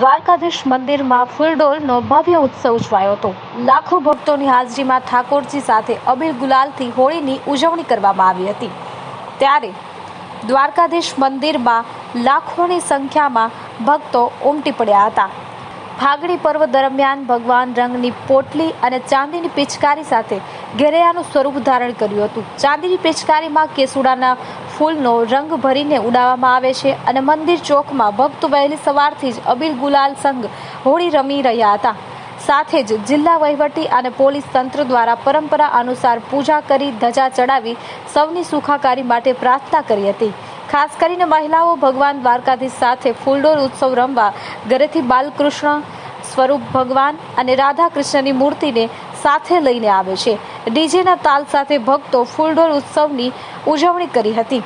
દ્વારકાધીશ મંદિરમાં ફૂલડોલનો ભવ્ય ઉત્સવ ઉજવાયો હતો. લાખો ભક્તોની હાજરીમાં ઠાકોરજી સાથે અબીલ ગુલાલથી હોળીની ઉજવણી કરવામાં આવી હતી. ત્યારે દ્વારકાધીશ મંદિરમાં લાખોની સંખ્યામાં ભક્તો ઉમટી પડ્યા હતા. ફાગણી પર્વ દરમિયાન ભગવાન રંગની પોટલી અને ચાંદીની પિચકારી સાથે ઘેરૈયાનું સ્વરૂપ ધારણ કર્યું હતું. ચાંદીની પિચકારીમાં કેસુડાના ફૂલનો રંગ ભરીને ઉડાવવામાં આવે છે અને મંદિર ચોકમાં ભક્તો વહેલી સવારથી જ અબીલ ગુલાલ સંઘ હોળી રમી રહ્યા હતા. સાથે જ જિલ્લા વહીવટી અને પોલીસ તંત્ર દ્વારા પરંપરા અનુસાર પૂજા કરી ધજા ચડાવી સૌની સુખાકારી માટે પ્રાર્થના કરી હતી. ખાસ કરીને મહિલાઓ ભગવાન દ્વારકાધીશ સાથે ફૂલડોલ ઉત્સવ રમવા ઘરેથી બાલકૃષ્ણ સ્વરૂપ ભગવાન અને રાધા કૃષ્ણની મૂર્તિને સાથે લઈને આવે છે. ડીજેના તાલ સાથે ભક્તો ફૂલડોલ ઉત્સવની ઉજવણી કરી હતી.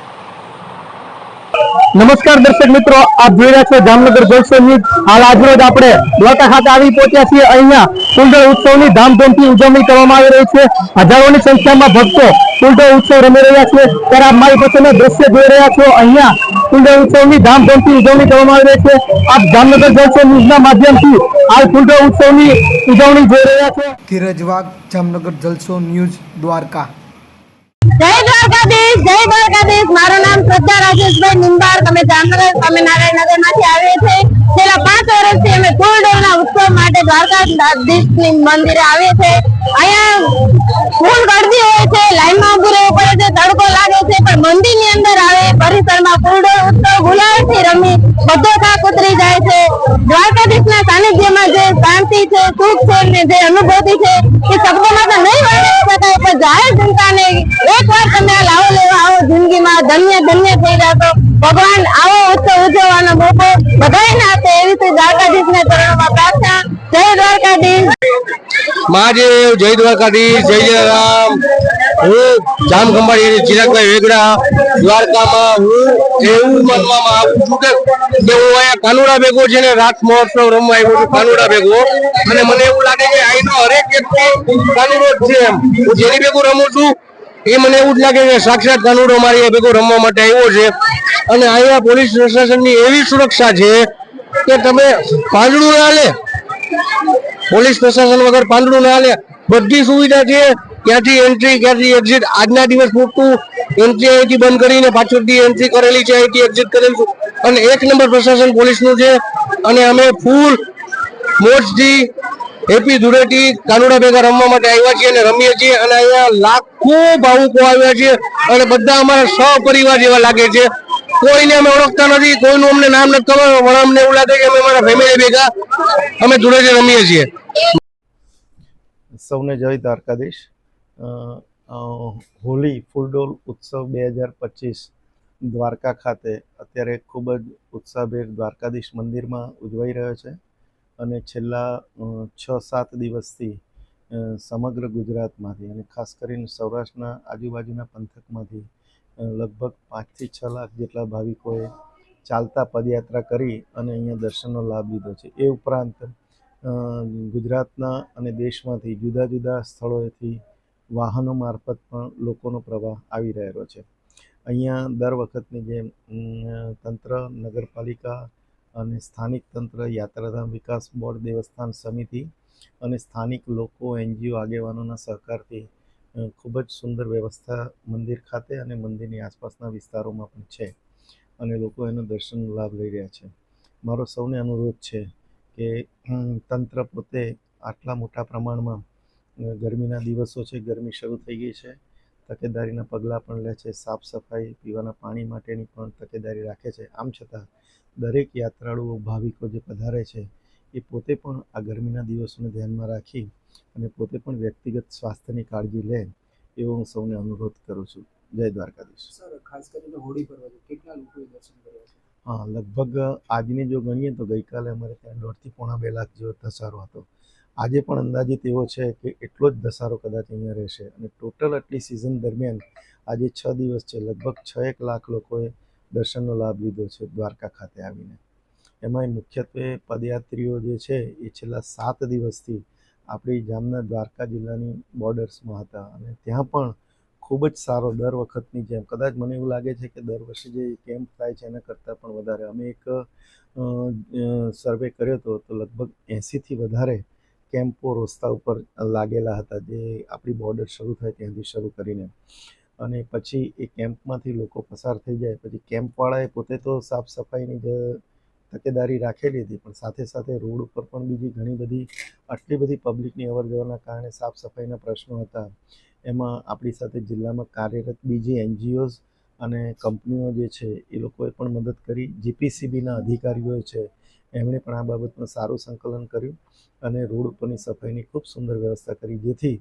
નમસ્કાર દર્શક મિત્રો આપ જોઈ રહ્યા છો જામનગર જલસો ન્યૂઝ. હાલ આજરોજ આપણે દ્વારકા ખાતે આવી પહોંચ્યા છીએ. અહીંયા કુંડળ ઉત્સવની ધામધૂમથી ઉજવણી કરવામાં આવી રહી છે. હજારોની સંખ્યામાં ભક્તો કુંડળ ઉત્સવ રમી રહ્યા છે. ત્યારે આપ મારી પાસેના દ્રશ્ય જોઈ રહ્યા છો. અહીંયા કુંડળ ઉત્સવની ધામધૂમથી ઉજવણી કરવામાં આવી રહી છે. આપ જામનગર જલસો ન્યૂઝના માધ્યમથી હાલ કુંડળ ઉત્સવની ઉજવણી જોઈ રહ્યા છો. ધીરજ વાઘ જામનગર જલસો ન્યૂઝ દ્વારકા. જય દ્વારકાધીશ જય દ્વારકાધીશ. મારું નામ શ્રદ્ધા રાજેશભાઈ અમે જામનગર સ્વામિનારાયણ નગરમાંથી આવીએ છીએ. છેલ્લા પાંચ વર્ષથી અમે ફૂલડોલના ઉત્સવ માટે દ્વારકાધીશની મંદિરે આવીએ છીએ. અહીંયા ફૂલ ગળદી હોય છે, લાઈનમાં ઉભું રહેવું પડે છે, તડકો લાગે છે, પણ મંદિરની અંદર આવે પરિસરમાં ફૂલડોલ ઉત્સવ ગુલાલથી રમી બધો થાક ઉતરી જાય છે. દ્વારકાધીશના સાનિધ્યમાં જે શાંતિ છે, સુખ છે ને જે અનુભૂતિ છે, એ શબ્દોમાં તો નહીં વર્ણવી શકાય, પણ જાહેર જનતાને એકવાર તમે આ લાવો લેવા આવો જિંદગીમાં ધન્ય ધન્ય થઈ જાતો ભગવાન આવો ઉત્સવ ઉજવવાનો મોકો બધાને આપે એવી રીતે દ્વારકાધીશના ચરણોમાં પ્રાર્થના. જય દ્વારકાધીશ. મહાદેવ, જય દ્વારકાધીશ, જય જય રામ હું જામ ખંભાળી ચિરાગભાઈ વેગડા દ્વારકામાં હું એવું માનવામાં આવું છું કે હું અહીંયા કાનુડા ભેગો છે ને રાત મહોત્સવ રમવા આવ્યો છું, કાનુડા ભેગો. અને મને એવું લાગે કે અહીંનો હરેક વ્યક્તિ કાનુડો છે એમ. હું જેની ભેગું રમું છું એ મને એવું જ લાગે કે સાક્ષાત કાનુડો મારી ભેગો રમવા માટે આવ્યો છે. અને અહીંયા પોલીસ પ્રશાસનની એવી સુરક્ષા છે કે તમે પાંદડું ના લે. પોલીસ પ્રશાસન વગર પાંદડું ના લે. બધી સુવિધા છે. ક્યાંથી એન્ટ્રી ક્યાંથી એક્ઝિટ આજના દિવસ પૂરતું એન્ટ્રી અહીંથી બંધ કરીને પાછળથી એન્ટ્રી કરેલી છે, અહીંથી એક્ઝિટ કરેલું અને એક નંબર પ્રશાસન પોલીસનું છે. અને અમે ફૂલ મોજથી હેપી ધૂળેટી કાનુડા ભેગા રમવા માટે આવ્યા છીએ અને રમીએ છીએ અને અહીંયા લાખો ભાવુકો આવ્યા છે અને બધા અમારા સહપરિવાર જેવા લાગે છે. કોઈને અમે ઓળખતા નથી, કોઈનું અમને નામ નથી ખબર, પણ અમને એવું લાગે કે અમે અમારા ફેમિલી ભેગા અમે ધૂળેટી રમીએ છીએ. સૌને જય દ્વારકાધીશ. હોલી ફૂલડોલ ઉત્સવ બે હજાર પચીસ દ્વારકા ખાતે અત્યારે ખૂબ જ ઉત્સાહભેર દ્વારકાધીશ મંદિરમાં ઉજવાઈ રહ્યો છે. અને છેલ્લા છ સાત દિવસથી સમગ્ર ગુજરાતમાંથી અને ખાસ કરીને સૌરાષ્ટ્રના આજુબાજુના પંથકમાંથી લગભગ પાંચથી છ લાખ જેટલા ભાવિકોએ ચાલતા પદયાત્રા કરી અને અહીંયા દર્શનનો લાભ લીધો છે. એ ઉપરાંત ગુજરાતના અને દેશમાંથી જુદા જુદા સ્થળોએથી વાહનો મારફત પણ લોકોનો પ્રવાહ આવી રહેલો છે. અહીંયા દર વખતની જેમ તંત્ર, નગરપાલિકા અને સ્થાનિક તંત્ર, યાત્રાધામ વિકાસ બોર્ડ, દેવસ્થાન સમિતિ અને સ્થાનિક લોકો, એનજીઓ, આગેવાનોના સહકારથી ખૂબ જ સુંદર વ્યવસ્થા મંદિર ખાતે અને મંદિરની આસપાસના વિસ્તારોમાં પણ છે અને લોકો એનો દર્શનનો લાભ લઈ રહ્યા છે. મારો સૌને અનુરોધ છે કે તંત્ર પોતે આટલા મોટા પ્રમાણમાં ગરમીના દિવસો છે, ગરમી શરૂ થઈ ગઈ છે, તકેદારીના પગલાં પણ લે છે, સાફ સફાઈ, પીવાના પાણી માટેની પણ તકેદારી રાખે છે. આમ છતાં દરેક યાત્રાળુઓ ભાવિકો જે પધારે છે એ પોતે પણ આ ગરમીના દિવસોને ધ્યાનમાં રાખી અને પોતે પણ વ્યક્તિગત સ્વાસ્થ્યની કાળજી લે એવો હું સૌને અનુરોધ કરું છું. જય દ્વારકાધીશ. સર ખાસ કરીને હોળી પર્વ કેટલા લોકોએ દર્શન કર્યા છે? હા લગભગ આજની જો ગણીએ તો ગઈકાલે અમારે ત્યાં દોઢથી પોણા બે લાખ જેવો ધસારો હતો. આજે પણ અંદાજિત એવો છે કે એટલો જ ધસારો કદાચ અહીંયા રહેશે અને ટોટલ આટલી સિઝન દરમિયાન આજે છ દિવસ છે લગભગ છ એક લાખ લોકોએ દર્શનનો લાભ લીધો છે દ્વારકા ખાતે આવીને. એમાંય મુખ્યત્વે પદયાત્રીઓ જે છે એ છેલ્લા સાત દિવસથી આપણી જામના દ્વારકા જિલ્લાની બોર્ડર્સમાં હતા અને ત્યાં પણ ખૂબ જ સારો દર વખતની જેમ, કદાચ મને એવું લાગે છે કે દર વર્ષે જે કેમ્પ થાય છે એના કરતાં પણ વધારે. અમે એક સર્વે કર્યો હતો તો લગભગ એંસીથી વધારે કેમ્પો રસ્તા ઉપર લાગેલા હતા જે આપણી બોર્ડર શરૂ થાય ત્યાંથી શરૂ કરીને. અને પછી એ કેમ્પમાંથી લોકો પસાર થઈ જાય. પછી કેમ્પવાળાએ પોતે તો સાફ સફાઈની જ તકેદારી રાખેલી હતી, પણ સાથે સાથે રોડ ઉપર પણ બીજી ઘણી બધી, આટલી બધી પબ્લિકની અવર જવરના કારણે સાફ સફાઈના પ્રશ્નો હતા. એમાં આપણી સાથે જિલ્લામાં કાર્યરત બીજી એનજીઓઝ અને કંપનીઓ જે છે, એ લોકોએ પણ મદદ કરી. જીપીસીબીના અધિકારીઓ છે, એમણે પણ આ બાબતમાં સારું સંકલન કર્યું અને રોડ ઉપરની સફાઈની ખૂબ સુંદર વ્યવસ્થા કરી, જેથી